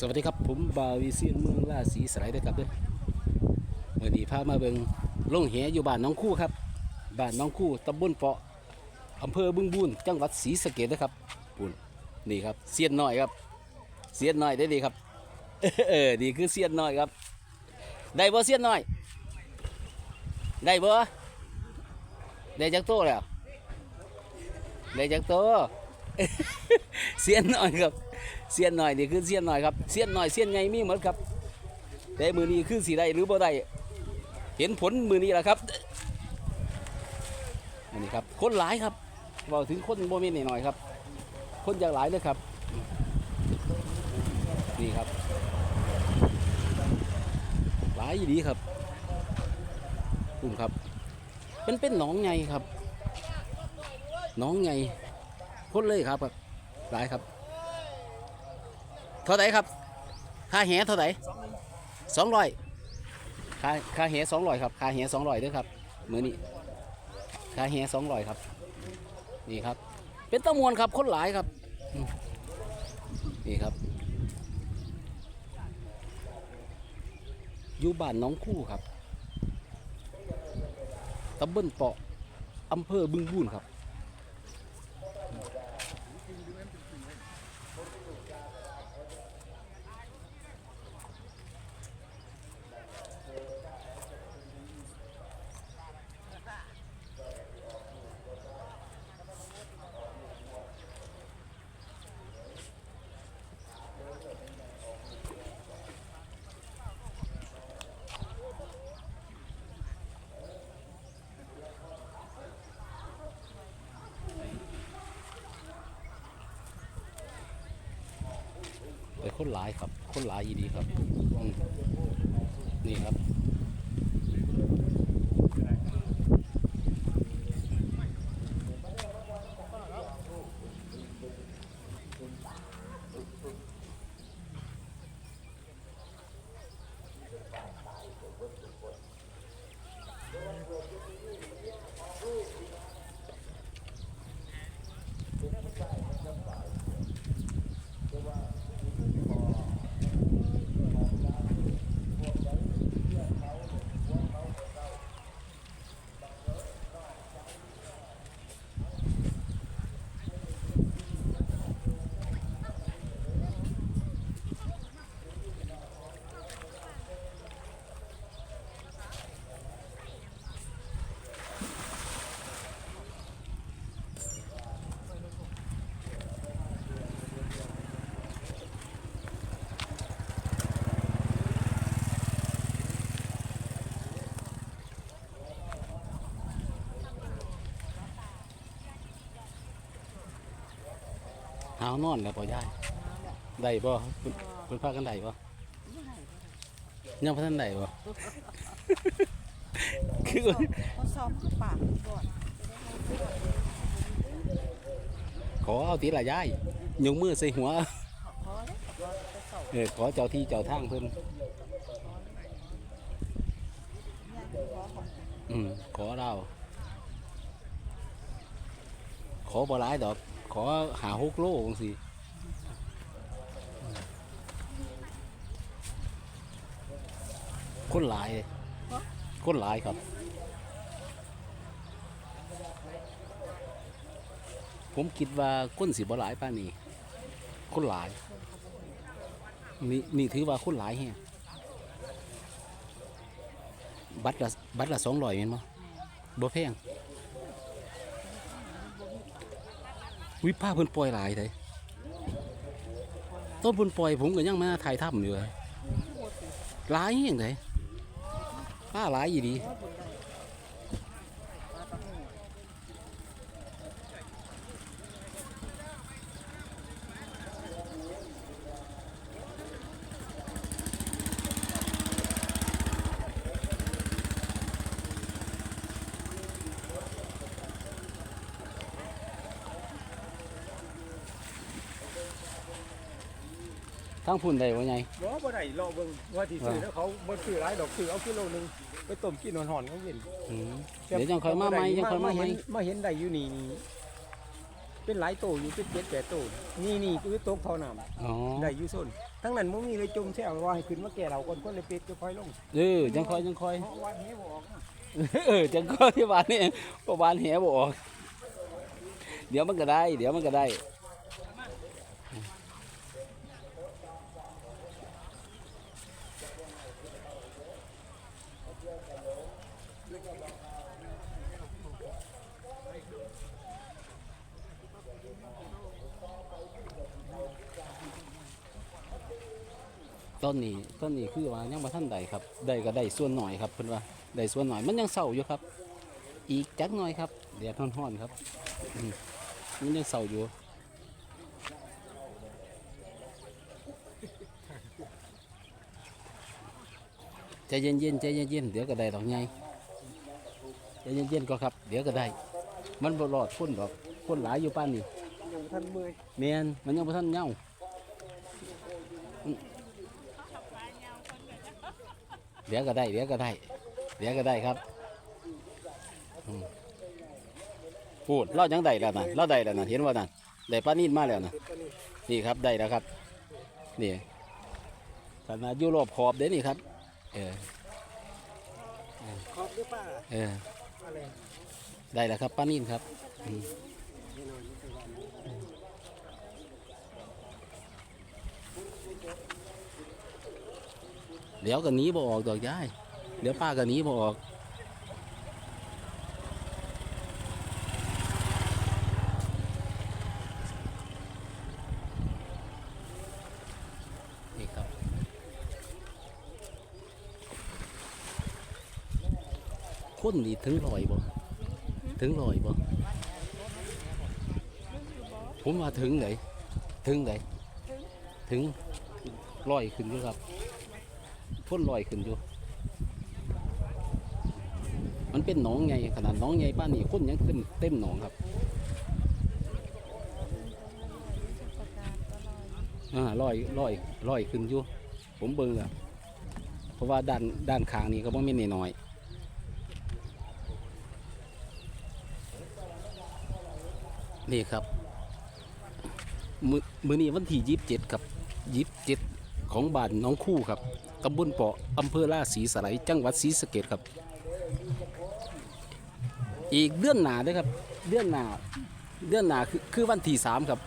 สวัสดีครับผมบาวิเซียนเมืองล่าสีสไลด์ด้วยครับเด้อเมื่อนี้พามาเบิงลงแหอยู่บ้านน้องคู่ครับบ้านน้องคู่ตำบลเปาะอำเภอบึงบูนจังหวัดศรีสะเกษนะครับปุ่นนี่ครับเซียนน้อยครับเซียนน้อยได้ดีครับเออนี่คือเซียนน้อยครับ ได้บ่เซียนน้อย ได้บ่ได้จักโตแล้วได้จักโตเซียนน้อยครับ เสียนหน่อยนี่คือเสียนหน่อยครับเสียนหน่อยเสียนใหญ่มีหมดครับแต่มือนี้คือสีได้หรือบ่ได้เห็นผลมือนี้แหละครับอันนี้ครับคนหลายครับบอกถึงคนโมเมนต์หน่อยครับ คนจากหลายเลยครับ นี่ครับ หลายดีครับกลุ่มครับ เป็นเป็นหนองไงครับหนองไงคนเลยครับครับหลายครับ เท่าไหร่ครับ ค่าแหเท่าไหร่สองร้อยค่าค่าแหสองร้อยครับ ค่าแหสองร้อยด้วยครับมือนี้ ค่าแหสองร้อยครับ นี่ครับ เป็นตะมวนครับคนหลายครับ นี่ครับ อยู่บ้านน้องคู่ครับตำบลเปาะอำเภอบึงบูนครับ คนหลายครับ คนหลายอีดีครับนี่ครับ หาวนอนแล้วป่ยายได้บ่เพิ่นเพิ่นพากันได้บ่ยังพันได้บ่คือเขาซ้อมกับปากก่อนขอเอาตีละยายยกมือใส่หัวขอเลยจะเสาเออขอเจ้าที่เจ้าทางเพิ่นย่างขอของอืมขอเราขอบ่หลายดอก ขอหาหกโลจังซี่คนหลายเลยคนหลายครับ ผมคิดว่าคนสิบ่หลายป้านนี้คนหลาย นี่นี่ถือว่าคนหลายแฮะบัตรละบัตรละสองร้อยเห็นมั้บ่แพง วิป้าเพิ่นปล่อยหลายไดต้นเพิ่นปล่อยผมก็ยังมาถ่ายทำอยู่เลยหลายอย่างไดป้าหลายอยู่ดี ว่าบุญได้ปลาตะหู ทั้งพุ่นได้ว่าไงบ่บ่ได้รอเบิ่งว่าที่ซื้อแล้วเขาบ่ซื้อหลายดอกซื้อเอากิโลหนึงไปต้มกินหอนๆเขาเห็นอืมเดี๋ยวยังค่อยมาใหม่ยังค่อยมาให้มาเห็นได้อยู่นี่นี่เป็นหลายโตอยู่เป็นเจ็ดแปดโตนี่นี่คือตกท่อน้อ๋อำได้อยู่ส้นทั้งนั้นมันมีเลยจมแช่ว่าให้ขึ้นมาแก่เราคนคนเลยเป็ดจะค่อยลงเออจังคอยจังคอยเพราะว่าเหี้ยบ่ออกนะเออจังคอยที่บ้านนี่ประวานแหบ่ออก เดี๋ยวมันก็ได้ เดี๋ยวมันก็ได้ ต้นนี้ต้นนี้คือว่ายังบ่ทันได้ครับได้ก็ได้ส่วนหน่อยครับเพิ่อนว่าได้ส่วนหน่อยมันยังเศร้าอยู่ครับ อีกจักหน่อยครับแดดร้อนๆครับมันยังเศร้าอยู่ ใจเย็นๆใจเย็นๆเดี๋ยวก็ได้ดอกใหญ่ใจเย็นๆก็ครับ เดี๋ยวก็ได้ มันบ่รอดพ้นดอกพ้นหลายอยู่ป้านนี่ยังบ่ทันเมื่อยแมนมันยังบ่ทันเหงาอืมเดี๋ยวก็ได้ เดี๋ยวก็ได้ เดี๋ยวก็ได้ครับอืมพูดเรายังได้แล้วนะเราได้แล้วนะเห็นว่านั่นได้ปลานินมาแล้วนะนี่ครับได้แล้วครับ นี่ขนาดอยู่รอบขอบเด้นี่ครับ เออขอบหรือเปล่าเออ อะไรได้แล้วครับปลานินครับอืมเดี๋ยวก็หนีบ่ออกดอกย้าย เดี๋ยวป้าก็หนีบ่ออก คนนี่ถึงลอยบ่ถึงลอยบ่ผมว่าถึงไหนถึงไหนถึงลอยขึ้นอยู่ครับพ่นลอยขึ้นอยู่ มันเป็นหนองไงขนาดหนองไงป้านนี่คนยังเต็มเต็มหนองครับอ่าลอยลอยลอยขึ้นอยู่ ผมเบิ่งแล้วเพราะว่าด้านด้านข้างนี้ก็บ่แม่นน้อย นี่ครับ มือมือนี้วันที่ยีิบเจ็ดครับยีิบเจ็ดของบ้านน้องคู่ครับตำบลเปาะอำเภอล่าศรีสไลจังหวัดศรีสะเกดครับ อีกเดือนหนาเด้วยครับ เดือนหนาเดือนหนาคือคือวันที่สามครับ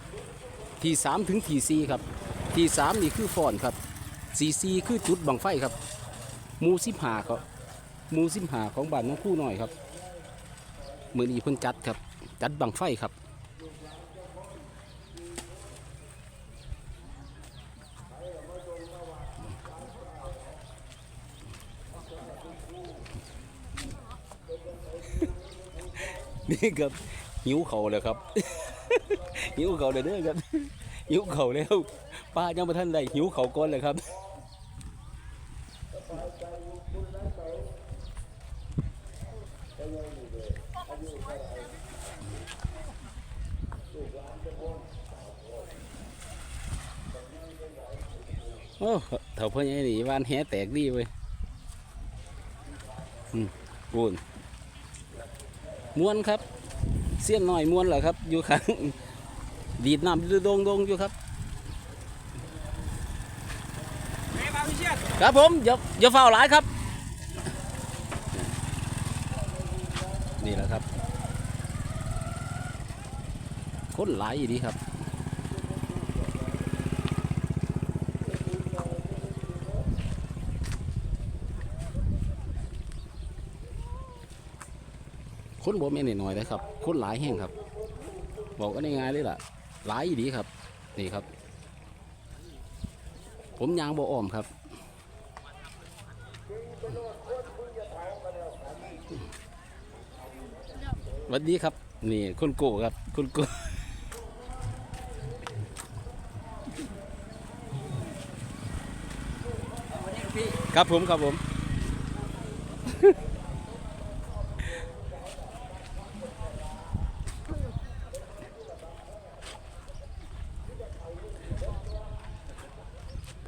ที่สามถึงที่สี่ครับที่สามนี่คือฟอนครับสี่สี่คือจุดบังไฟครับมูสิบหาครับมูสิบหาของบ้านน้องคู่หน่อยครับมือนี้เพิ่นจัดครับ จัดบังไฟครับ นี่ครับหิวเขาเลยครับ หิวเขาเลยเด้อครับ หิวเขาแล้วป้ายังไม่ทันได้หิวเขาก่อนเลยครับโอ้เถ่าพ่อใหญ่นี่วานแหแตกดีเว้ยอืมปูน ม้วนครับ เสี้ยนหน่อยม้วนเหรอครับ อยู่ข้างดีดน้ำดงโดงๆอยู่ครับครับผมอย่าอย่าเฝ้าหลายครับ นี่แหละครับ คนหลายอีดีครับ คนบ่แม่นน้อยเลยครับคนหลายแห่งครับ บอกกันง่ายๆเลยล่ะ หลายอีดีครับ นี่ครับ ผมยางบ่อ้อมครับสวัสดีครับ นี่คุณโกครับ คุณโกครับผมครับผม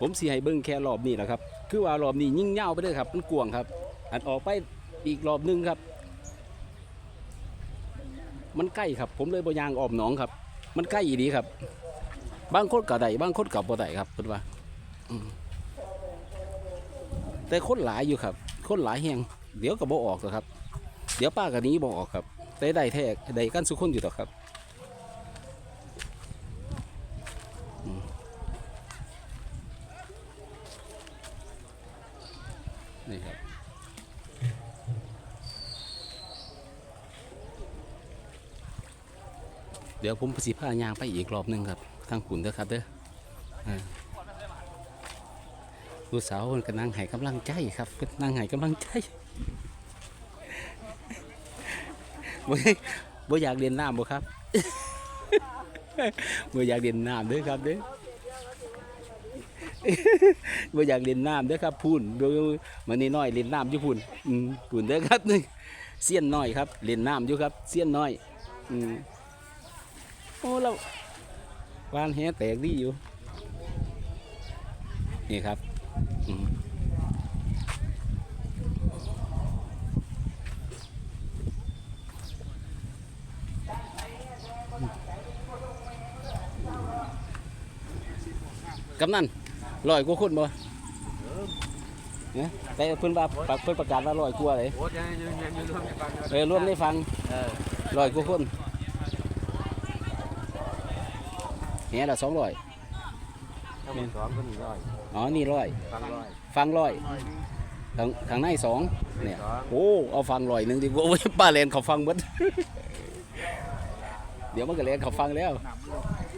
ผมสีให้เบิ้งแค่รอบนี้แหละครับ คือว่ารอบนี้ยิ่งเง่าไปเลยครับมันกวงครับ อันออกไปอีกรอบหนึงครับ มันใกล้ครับ ผมเลยบยางออมหนองครับ มันใกล้อีดีครับ บางคนก็ได้บางคนก็บ่ได้ครับเพิ่นว่าแต่คนหลายอยู่ครับ คนหลายแฮงเดี๋ยวก็บ่ออกหรอกครับ เดี๋ยวป้าก็หนี้บ่ออกครับแต่ได้แท้ได้กันสุกคนอยู่ดอครับอืมนี่ครับ เดี๋ยวผมสิพายางไปอีกรอบหนึงครับทางขุนเด้อครับเด้อลูกสาวเพิ่นก็นั่งให้กำลังใจครับเพิ่นนั่งให้กำลังใจบ่บ่อยากเรียนน้ำบ่ครับบ่อยากเรียนน้ำเด้อครับเด้อบ่อยากเรียนน้ำเด้อครับพูนดูมันนี่น้อยเรียนน้ำอยู่พูนอืมพูนเด้อครับนี่เสี้ยนน้อยครับเรียนน้ำอยู่ครับเสี้ยนน้อยอืม โอ้เราวานแหแตกดีอยู่ นี่ครับอืมกำนันลอยกว่าคนบ่เนี่ยแต่เพิ่นว่าปักเพิ่นประกาศว่าลอยกว่าเลยโอ้ยยังยังยังยังรวมในฟังเออรวมได้ฟังเออลอยกว่าคน แหละสองร้อยถ้ามันสองก็หนึ่งร้อยอ๋อนี่ร้อยฟังร้อยฟังร้อยข้างข้างในสองเนี่ยสองโอ้เอาฟังร้อยหนึ่งดีกว่าโอ้ยป้าเลนเขาฟังหมดเดี๋ยวมันก็เลนเขาฟังแล้ว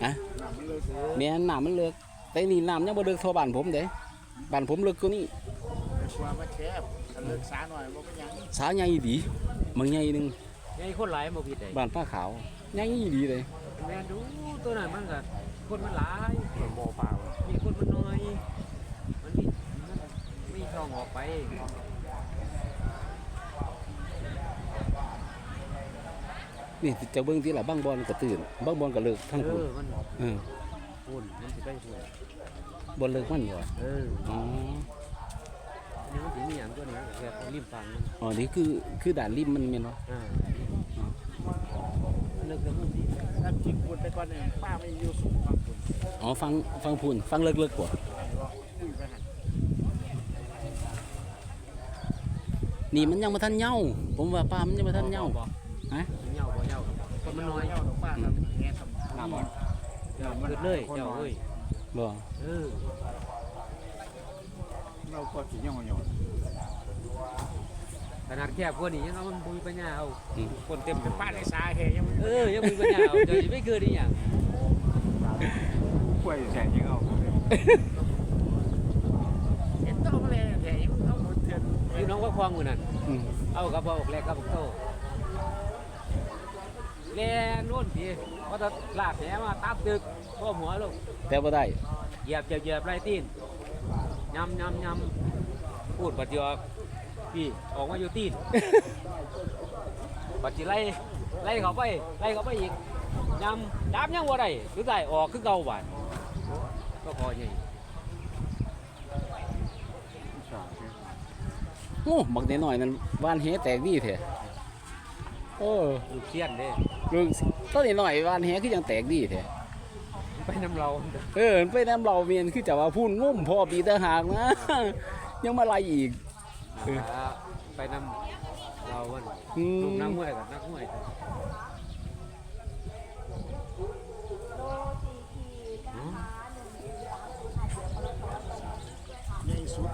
อะเมียน้ำมันเลือกแต่นี่น้ำยังบ่เลือกเท่าบ้านผมเด้บ้านผมเลือกกว่านี้ว่ามันแคบถ้าเลิกสาหน่อยบ่เป็นหยังสาใหญ่ดีบางใหญ่หนึงยังคนหลายบ่ผิดเลยบ้านป้าขาวใหญ่ดีเลยแม่ดู ตัวนั้นมันก็คนมันหลายคนบ่เปล่ามีคนมันน้อย มันมีมันมีช่องออกไปนี่จะเบิ่งที่ละบางบอลก็ตื่นบางบอลก็เลิกทั้งเอคู่อมันเออพุ่นมันสิไปพุ่นบอลเลิกมันบ่เอออ๋ออันนี้มันสิมีหยังตัวนี้แบบริมฝั่งมันอ๋อนี่คือคือด่านริมมันแม่นบ่อ่ามัน เลิกแล้วมันสิถ้าจริงคุณไปก่อนเนี่ยป้าไม่อยู่สูงฟังคุณอ๋อฟังฟังพูนฟังเลิกเลิกกว่าคุยไปหันนี่มันยังมาทันเหย้าผมว่าป้ามันยังมาทันเหย้าบ่ฮะเหย้าบ่เหย้าคนมันน้อยเจ้าดอกป้าทำแง่ทำน้ำบ่เจ้ามันเลยเจ้าเอ้ยบ่เออเราก็สิย่องย่อง ขนาดแคบกว่านี้ยังเอามันบ่มีปัญญาเอาอืมคนเต็มเป็นป้าป้าในสาเหตุยังเออยังมีปัญญาเอาเดี๋ยวจะไม่เกิดอีหยังป่วยแสนยังเอาเห็นต้องเลยแสนยังเอาหมดเถื่อนอยู่น้องว่าควางมือนั่นอืมเอากระบอกแรกกระบอกโตแล่นู่นทีว่าจะลากแหมาตับตึกพ่อหัวลงแต่บ่ได้เหยียบเหยียบเหยียบไรตีนยำยำยำพูดปัดเดียว พี่ออกมาอยู่ตีนปัดจีไล่ไล่เขาไปไล่เขาไปอีกยำจับยังบ่ได้หรือได้ออกคือเก่าบาดก็พอใหญ่โอ้บักน้อยๆนั่นว่านแหแตกดีแท้โอ้ลูกเชียนเด้ลุงต้นน้อยๆว่านแหคือยังแตกดีแท้ไปน้ำเราเออไปน้ำเราเมียนคือจะว่าพูนงุ่มพอปีตะหากนะยังมาไล่อีก เออ ไปนำเราวันอืม ลูกนักมวยกับนักมวยใหญ่สุด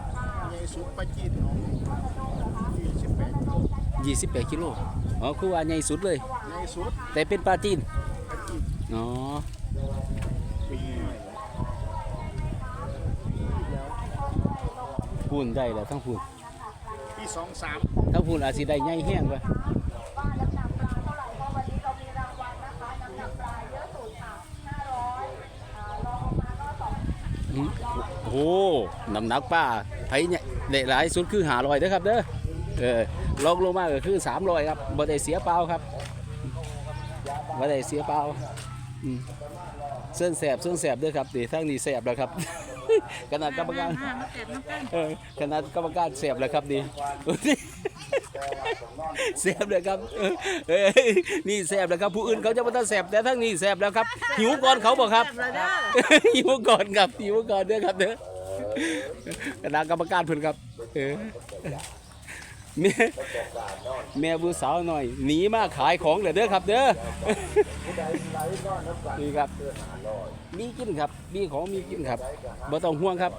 ใหญ่สุดปลาจีนเนาะยี่สิบแปดโล28กิโลอ๋อคือว่าใหญ่สุดเลย ใหญ่สุดแต่เป็นปลาจีนปลาจีนอ๋อปีใหม่แล้วพูนได้แล้วทั้งพูน ปีสองสามทั้งพูนอาจสิได้ใหญ่แห้งกว่าอืมโอ้โหน้ำหนักป้าไผเนี่ยได้หลายสุดคือหาลอยเด้อครับเด้อเออลองลงมาก็คือสามลอยครับบ่ได้เสียเปล่าครับบ่ได้เสียเปล่าอืมเส้นแสบเส้นแสบเด้อครับดีทั้งนี้แสบแล้วครับ ขนาดกรรมการมาเต็มน้ำกันเออขนาดกรรมการเสียบแล้วครับดีแซ่บเลยครับเออเอ้ยนี่แซ่บเลยครับ ผู้อื่นเขาจะมาตั้งแซ่บแต่ทั้งนี้แซ่บแล้วครับหิวก่อนเขาบอกครับหิวก่อนครับหิวก่อนเด้อครับเด้อคณะกรรมการเพิ่นครับเออ แม่แม่ผู้สาวหน่อยหนีมาขายของเลยเด้อครับ เด้อนี่ครับมีกินครับมีของมีกินครับบ่ต้องห่วงครับ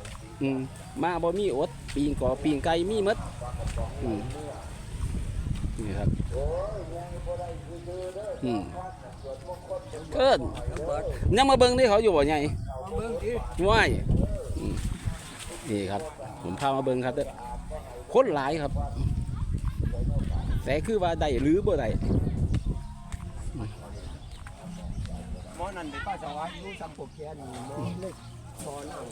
อืมมาบ่มีอดปีงก่อปีงไก่มีหมดอืมนี่ครับอืมเกินยังมาเบิ่งที่เขาอยู่บ่ใหญ่เบิ่งดิว้ายอืมนี่ครับ ผมพามาเบิ่งครับเด้อคนหลายครับ แต่คือว่าได้หรือบ่ได้หมอนั่นไปป้าสวัสดิ์อยู่สัมปกแกนหมอเล็กหมอนั่ง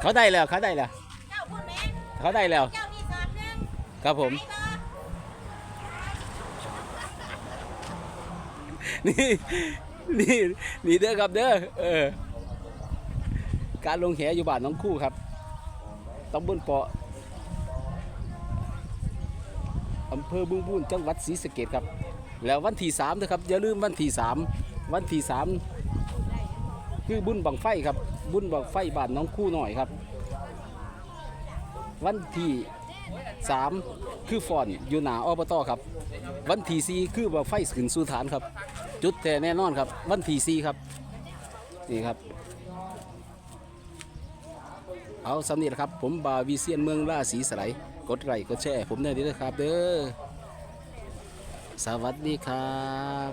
เขาได้แล้วเขาได้แล้วเจ้าพูดแม่เขาได้แล้วเจ้านี่สอบหนึ่งครับผม ไปบ่ นี่นี่นี่เด้อครับเด้อเออ การลงแหอยู่บ้านน้องคู่ครับตำบลเปาะอำเภอบึงบูนจังหวัดศรีสะเกษครับ แล้ววันที่สามนะครับอย่าลืมวันที่สามวันที่สามคือบุญบังไฟครับ บุญบังไฟบ้านน้องคู่หน่อยครับ วันที่สามคือฟอนอยู่หนาอบตครับ วันที่สี่คือบังไฟขึ้นสู่ฐานครับ จุดแต่แน่นอนครับ วันที่สี่ครับ นี่ครับ เอาสำนียครับ ผมบาวีเซียนเมืองล่าสีสไลกดไลค์กดแชร์ผมได้ดีนะครับ เด้อสวัสดีครับ